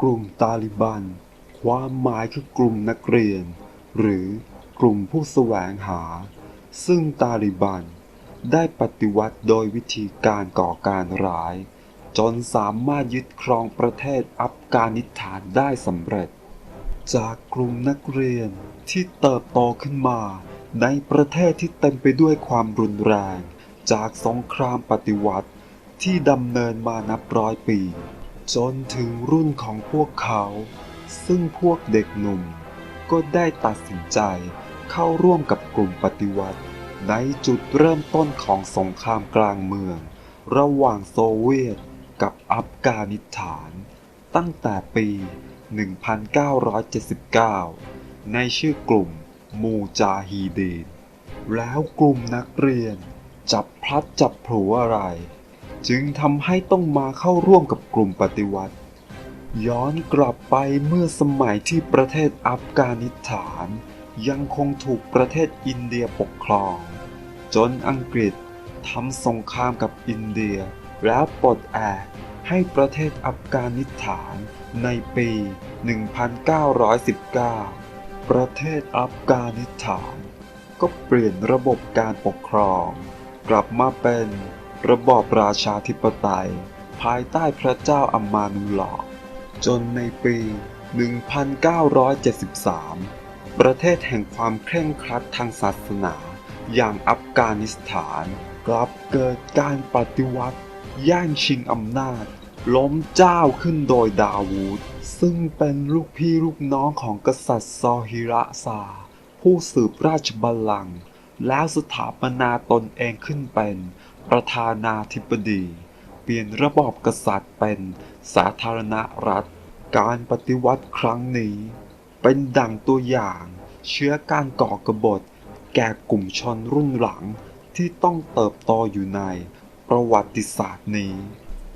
กลุ่มตาลิบัน ความหมายคือกลุ่มนักเรียน หรือกลุ่มผู้แสวงหา ซึ่งตาลิบัน ได้ปฏิวัติโดยวิธีการก่อการร้าย จนสามารถยึดครองประเทศอัฟกานิสถานได้สำเร็จ จากกลุ่มนักเรียนที่เติบโตขึ้นมา ในประเทศที่เต็มไปด้วยความรุนแรง จากสงครามปฏิวัติที่ดำเนินมานับร้อยปี จนถึงรุ่นของพวกเขา ซึ่งพวกเด็กหนุ่ม ก็ได้ตัดสินใจเข้าร่วมกับกลุ่มปฏิวัติ ในจุดเริ่มต้นของสงครามกลางเมือง ระหว่างโซเวียตกับอัฟกานิสถาน ตั้งแต่ปี 1979 ในชื่อกลุ่มมูจาฮีดีนแล้วกลุ่มนักเรียน จับพลัดจับผลูอะไร จึงทำให้ต้องมาเข้าร่วมกับกลุ่มปฏิวัติ ย้อนกลับไปเมื่อสมัยที่ประเทศอัฟกานิสถาน ยังคงถูกประเทศอินเดียปกครอง จนอังกฤษทำสงครามกับอินเดีย แล้วปลดแอกให้ประเทศอัฟกานิสถานในปี 1919 ประเทศอัฟกานิสถาน ก็เปลี่ยนระบบการปกครอง กลับมาเป็น ระบอบราชาธิปไตย ภายใต้พระเจ้าอัมมานุลลอฮ์จนในปี 1973 ประเทศแห่งความเคร่งครัดทางศาสนา อย่างอัฟกานิสถาน กลับเกิดการปฏิวัติแย่งชิงอำนาจ ล้มเจ้าขึ้นโดยดาวูดซึ่งเป็นลูกพี่ลูกน้องของกษัตริย์ซอฮิระซา ผู้สืบราชบัลลังก์แล้วสถาปนาตนเองขึ้นเป็น ประธานาธิบดี เปลี่ยนระบอบกษัตริย์เป็นสาธารณรัฐ การปฏิวัติครั้งนี้ เป็นดังตัวอย่าง เชื้อการก่อกบฏ แก่กลุ่มชนรุ่นหลังที่ต้องเติบโตอยู่ในประวัติศาสตร์นี้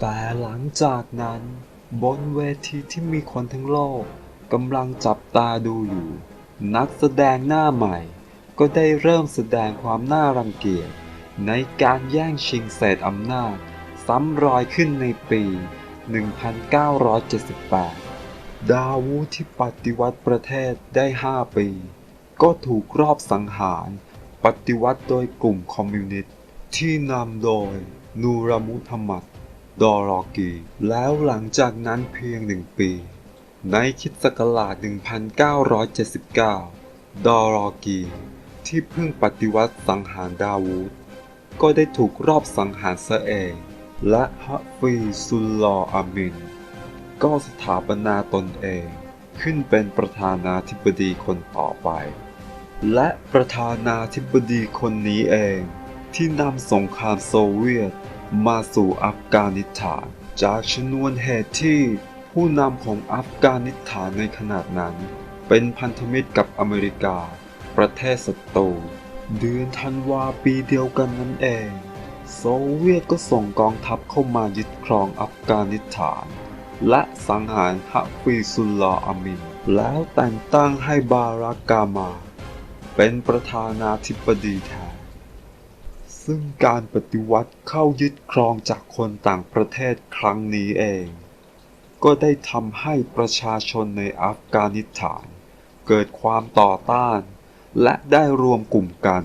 แต่หลังจากนั้น บนเวทีที่มีคนทั้งโลกกำลังจับตาดูอยู่ นักแสดงหน้าใหม่ ก็ได้เริ่มแสดงความน่ารังเกียจ ในการแย่งชิงเศษอำนาจ ซ้ำรอยขึ้นในปี 1978 ดาวูที่ปฏิวัติประเทศได้ 5 ปี ก็ถูกรอบสังหาร ปฏิวัติโดยกลุ่มคอมมิวนิสต์ ที่นำโดย นูรามุฮัมมัดดอรอกี แล้วหลังจากนั้นเพียงหนึ่งปี ในคิดศักราช 1979 ดอรอกี ที่เพิ่งปฏิวัติสังหารดาวูด ก็ได้ถูกรอบสังหารซะเอง และฮะฟีซุลลออามิน ก็สถาปนาตนเอง ขึ้นเป็นประธานาธิบดีคนต่อไป และประธานาธิบดีคนนี้เอง ที่นำสงครามโซเวียต มาสู่อัฟกานิสถาน จากชนวนเหตุที่ผู้นำของอัฟกานิสถานในขนาดนั้น เป็นพันธมิตรกับอเมริกา ประเทศศัตรู เดือนธันวาปีเดียวกันนั่นเอง โซเวียตก็ส่งกองทัพเข้ามายึดครองอัฟกานิสถาน และสังหารฮะฟีซุลลออามิน แล้วแต่งตั้งให้บารักกามา เป็นประธานาธิบดีแทนซึ่งการปฏิวัติเข้ายึดครองจากคนต่างประเทศครั้งนี้เอง ก็ได้ทำให้ประชาชนในอัฟกานิสถาน เกิดความต่อต้าน และได้รวมกลุ่มกัน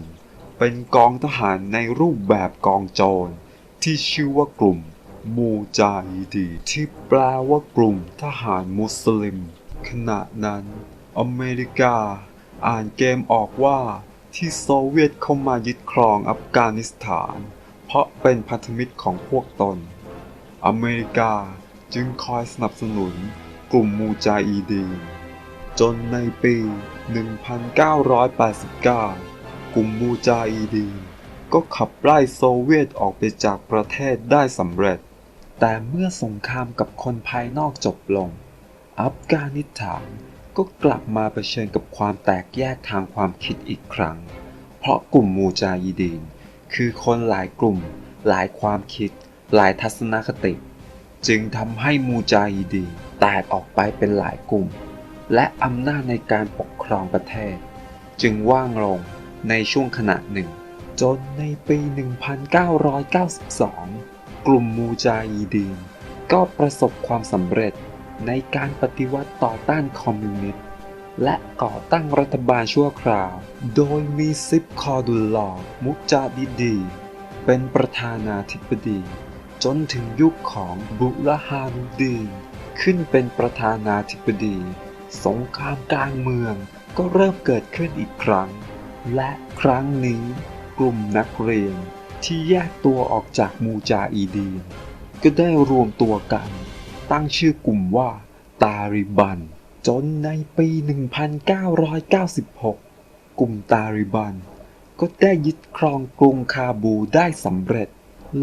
เป็นกองทหารในรูปแบบกองโจร ที่ชื่อว่ากลุ่มมูจาฮิดีที่แปลว่ากลุ่มทหารมุสลิม ขณะนั้น อเมริกา อ่านเกมออกว่าที่โซเวียตเข้ามายึดครองอัฟกานิสถาน เพราะเป็นพันธมิตรของพวกตน อเมริกาจึงคอยสนับสนุนกลุ่มมูจาฮีดีน จนในปี 1989 กลุ่มมูจาฮีดีนก็ขับไล่โซเวียตออกไปจากประเทศได้สำเร็จ แต่เมื่อสงครามกับคนภายนอกจบลง อัฟกานิสถานก็กลับมาเผชิญกับความแตกแยกทางความคิดอีกครั้ง เพราะกลุ่มมูจาฮีดีนคือคนหลายกลุ่ม หลายความคิด หลายทัศนคติ จึงทำให้มูจาฮีดีนแตกออกไปเป็นหลายกลุ่ม และอำนาจในการปกครองประเทศ จึงว่างลงในช่วงขณะหนึ่ง จนในปี 1992 กลุ่มมูจาฮีดีนก็ประสบความสำเร็จในการปฏิวัติต่อต้านคอมมิวนิสต์และก่อตั้งรัฐบาลชั่วคราว โดยมีซิปคอดุลลอร์มุจาดิดี เป็นประธานาธิบดี จนถึงยุคของบุรฮานุดีนขึ้นเป็นประธานาธิบดี สงครามกลางเมืองก็เริ่มเกิดขึ้นอีกครั้ง และครั้งนี้กลุ่มนักเรียนที่แยกตัวออกจากมูจาอีดีนก็ได้รวมตัวกัน ตั้งชื่อกลุ่มว่าตาริบัน จนในปี 1996 กลุ่มตาริบัน ก็ได้ยึดครองกรุงคาบูได้สำเร็จ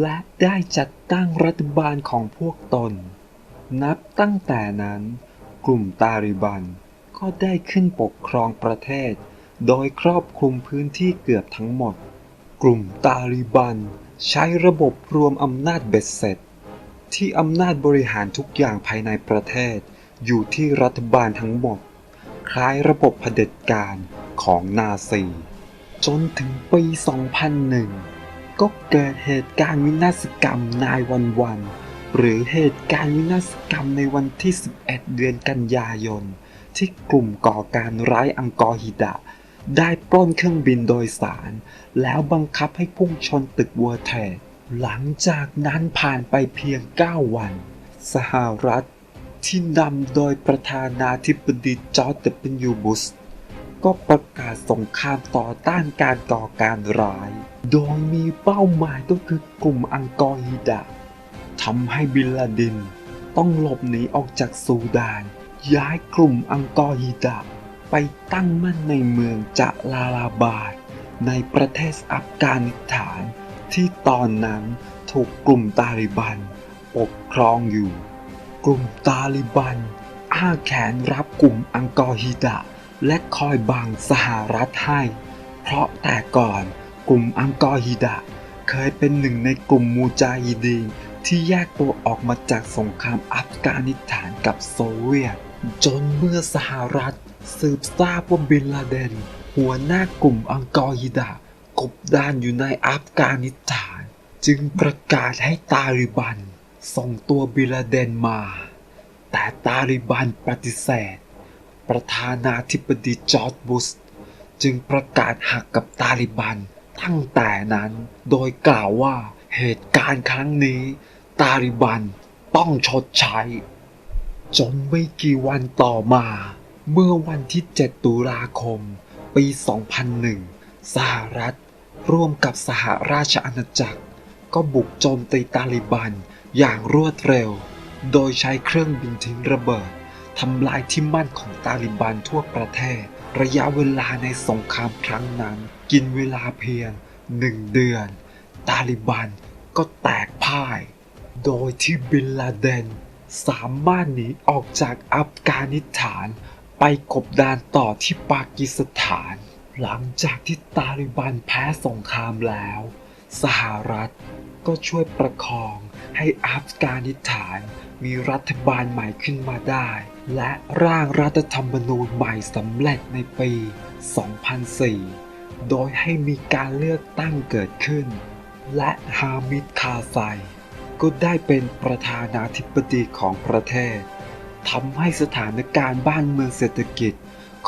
และได้จัดตั้งรัฐบาลของพวกตน นับตั้งแต่นั้น กลุ่มตาริบัน ก็ได้ขึ้นปกครองประเทศ โดยครอบคลุมพื้นที่เกือบทั้งหมด กลุ่มตาลิบัน ใช้ระบบรวมอำนาจเบ็ดเสร็จ ที่อำนาจบริหารทุกอย่างภายในประเทศ อยู่ที่รัฐบาลทั้งหมด คล้ายระบบเผด็จการของนาซีจนถึงปี 2001 ก็เกิดเหตุการณ์วินาศกรรมนายวันวัน หรือเหตุการณ์วินาศกรรมในวันที่ 11 เดือนกันยายน ที่กลุ่มก่อการร้ายอังกอร์ฮิดะ ได้ปล้นเครื่องบินโดยสาร แล้วบังคับให้พุ่งชนตึกวอร์เทดหลังจากนั้นผ่านไปเพียง 9 วัน สหรัฐที่นำโดยประธานาธิบดีจอร์จเปนยูบุชก็ประกาศสงครามต่อต้านการก่อการร้าย โดยมีเป้าหมายก็คือกลุ่มอังกอร์ฮิดะ ทำให้บินลาดิน ต้องหลบหนีออกจากซูดาน ย้ายกลุ่มอังกอร์ฮิดะไปตั้งมั่นในเมืองจะลาลาบาดในประเทศอัฟกานิสถาน ที่ตอนนั้นถูกกลุ่มตาลิบัน ปกครองอยู่ กลุ่มตาลิบัน อ้าแขนรับกลุ่มอังกอร์ฮิดะ และคอยบังสหรัฐให้ เพราะแต่ก่อนกลุ่มอังกอร์ฮิดะ เคยเป็นหนึ่งในกลุ่มมูจาฮิดีน ที่แยกตัวออกมาจากสงครามอัฟกานิสถานกับโซเวียต จนเมื่อสหรัฐ สืบทราบว่าบินลาเดน หัวหน้ากลุ่มอังกอร์ฮิดะกบดานอยู่ในอัฟกานิสถาน จึงประกาศให้ตาลิบัน ส่งตัวบินลาเดนมา แต่ตาลิบันปฏิเสธ ประธานาธิบดีจอร์จบุชจึงประกาศหักกับตาลิบันตั้งแต่นั้นโดยกล่าวว่าเหตุการณ์ครั้งนี้ ตาลิบันต้องชดใช้ จนไม่กี่วันต่อมา เมื่อวันที่ 7 ตุลาคม ปี 2001 สหรัฐ ร่วมกับสหราชอาณาจักร ก็บุกโจมตีตาลิบันอย่างรวดเร็ว โดยใช้เครื่องบินทิ้งระเบิดทำลายที่มั่นของตาลิบันทั่วประเทศ ระยะเวลาในสงครามครั้งนั้น กินเวลาเพียงหนึ่งเดือน ตาลิบันก็แตกพ่าย โดยที่บินลาเดนสามารถหนีออกจากอัฟกานิสถานไปกบดานต่อที่ปากีสถาน หลังจากที่ตาลิบันแพ้สงครามแล้ว สหรัฐก็ช่วยประคองให้อัฟกานิสถานมีรัฐบาลใหม่ขึ้นมาได้ และร่างรัฐธรรมนูญใหม่สำเร็จในปี 2004 โดยให้มีการเลือกตั้งเกิดขึ้น และฮามิดคาไซ ก็ได้เป็นประธานาธิบดีของประเทศทำให้สถานการณ์บ้านเมืองเศรษฐกิจ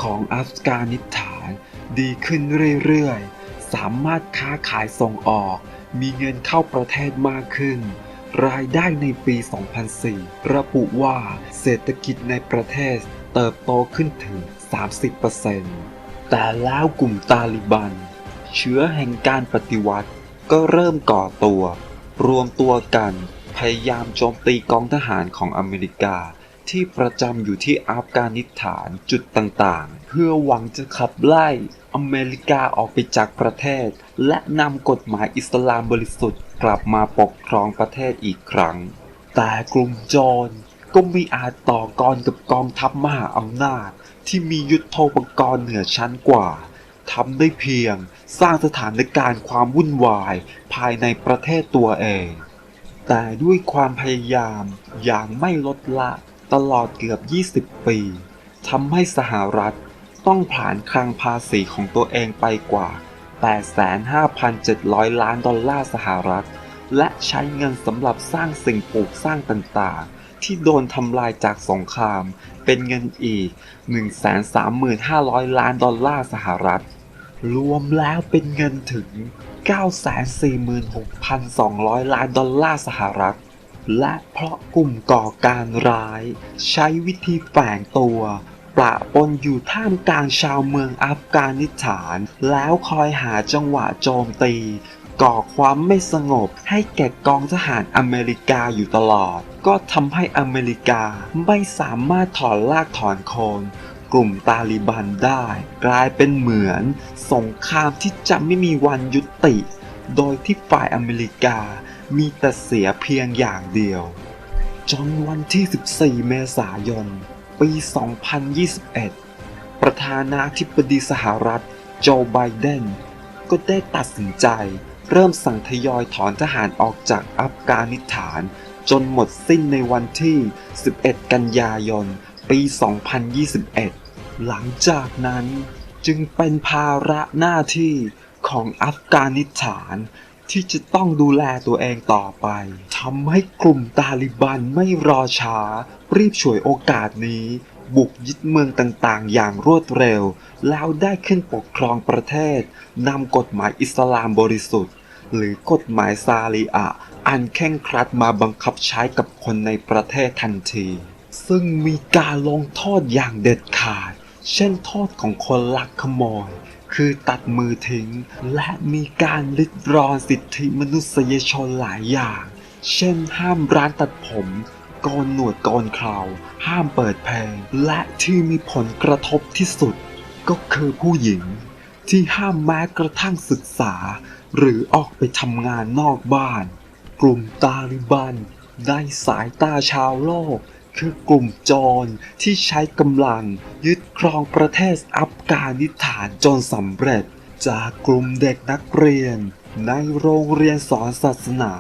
ของอัฟกานิสถานดีขึ้นเรื่อยๆ สามารถค้าขายส่งออก มีเงินเข้าประเทศมากขึ้น รายได้ในปี 2004 ระบุว่าเศรษฐกิจในประเทศเติบโตขึ้นถึง 30%แต่แล้วกลุ่มตาลิบัน เชื้อแห่งการปฏิวัติก็เริ่มก่อตัว รวมตัวกันพยายามโจมตีกองทหารของอเมริกา ที่ประจำอยู่ที่อัฟกานิสถานจุดต่างๆ เพื่อหวังจะขับไล่อเมริกาออกไปจากประเทศ และนำกฎหมายอิสลามบริสุทธิ์กลับมาปกครองประเทศอีกครั้ง แต่กลุ่มโจรก็ไม่อาจต่อกรกับกองทัพมหาอำนาจ ที่มียุทโธปกรณ์เหนือชั้นกว่า ทำได้เพียงสร้างสถานการณ์ความวุ่นวายภายในประเทศตัวเอง แต่ด้วยความพยายามอย่างไม่ลดละตลอดเกือบ 20 ปีทำให้สหรัฐต้องผ่านคลังภาษีของตัวเองไปกว่า 85,700 ล้านดอลลาร์สหรัฐ และใช้เงินสำหรับสร้างสิ่งปลูกสร้างต่างๆ ที่โดนทำลายจากสงคราม เป็นเงินอีก 135,500 ล้านดอลลาร์สหรัฐ รวมแล้วเป็นเงินถึง 946,200 ล้านดอลลาร์สหรัฐ และเพราะกลุ่มก่อการร้าย ใช้วิธีแฝงตัวปะปนอยู่ท่ามกลางชาวเมืองอัฟกานิสถาน แล้วคอยหาจังหวะโจมตี ก่อความไม่สงบให้แก่กองทหารอเมริกาอยู่ตลอด ก็ทำให้อเมริกาไม่สามารถถอนลากถอนโคน กลุ่มตาลิบันได้ กลายเป็นเหมือนสงครามที่จะไม่มีวันยุติ โดยที่ฝ่ายอเมริกามีแต่เสียเพียงอย่างเดียว จนวันที่ 14 เมษายน ปี 2021 ประธานาธิบดีสหรัฐโจไบเดนก็ได้ตัดสินใจ เริ่มสั่งทยอยถอนทหารออกจากอัฟกานิสถาน จนหมดสิ้นในวันที่ 11 กันยายน ปี 2021 หลังจากนั้นจึงเป็นภาระหน้าที่ของอัฟกานิสถานที่จะต้องดูแลตัวเองต่อไปทำให้กลุ่มตาลิบันไม่รอช้า รีบฉวยโอกาสนี้ บุกยึดเมืองต่างๆ อย่างรวดเร็ว แล้วได้ขึ้นปกครองประเทศนำกฎหมายอิสลามบริสุทธิ์ หรือกฎหมายซาลีอะอันเคร่งครัดมาบังคับใช้กับคนในประเทศทันที ซึ่งมีการลงโทษอย่างเด็ดขาด เช่นโทษของคนลักขโมย คือตัดมือทิ้ง และมีการลิดรอนสิทธิมนุษยชนหลายอย่าง เช่นห้ามร้านตัดผมโกนหนวดโกนเคราห้ามเปิดเพลง และที่มีผลกระทบที่สุด ก็คือผู้หญิง ที่ห้ามแม้กระทั่งศึกษา หรือออกไปทำงานนอกบ้าน กลุ่มตาลิบันในสายตาชาวโลก คือกลุ่มโจรที่ใช้กำลังยึดครองประเทศอัฟกานิสถานจนสำเร็จ จากกลุ่มเด็กนักเรียน ในโรงเรียนสอนศาสนา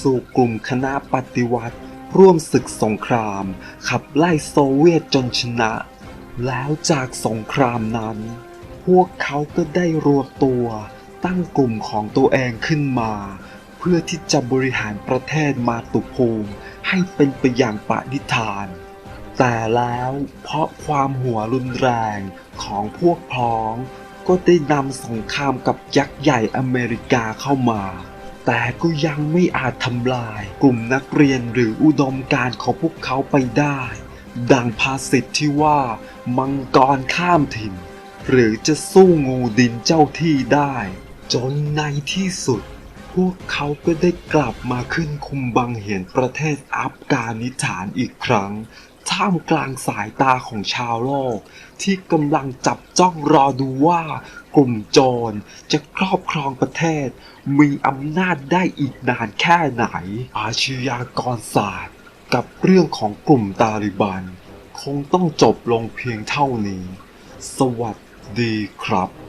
สู่กลุ่มคณะปฏิวัติ ร่วมศึกสงคราม ขับไล่โซเวียตจนชนะ แล้วจากสงครามนั้น พวกเขาก็ได้รวมตัวตั้งกลุ่มของตัวเองขึ้นมา เพื่อที่จะบริหารประเทศมาตุภูมิ ให้เป็นไปอย่างปณิธาน แต่แล้วเพราะความหัวรุนแรงของพวกพ้อง ก็ได้นำสงครามกับยักษ์ใหญ่อเมริกาเข้ามาแต่ก็ยังไม่อาจทำลายกลุ่มนักเรียนหรืออุดมการณ์ของพวกเขาไปได้ ดังภาษิตที่ว่า มังกรข้ามถิ่น หรือจะสู้งูดินเจ้าที่ได้ จนในที่สุด พวกเขาก็ได้กลับมาขึ้นคุมบังเหียนประเทศอัฟกานิสถานอีกครั้ง ท่ามกลางสายตาของชาวโลก ที่กำลังจับจ้องรอดูว่ากลุ่มโจรจะครอบครองประเทศ มีอำนาจได้อีกนานแค่ไหน อาชญากรศาสตร์ กับเรื่องของกลุ่มตาลิบัน คงต้องจบลงเพียงเท่านี้ สวัสดีครับ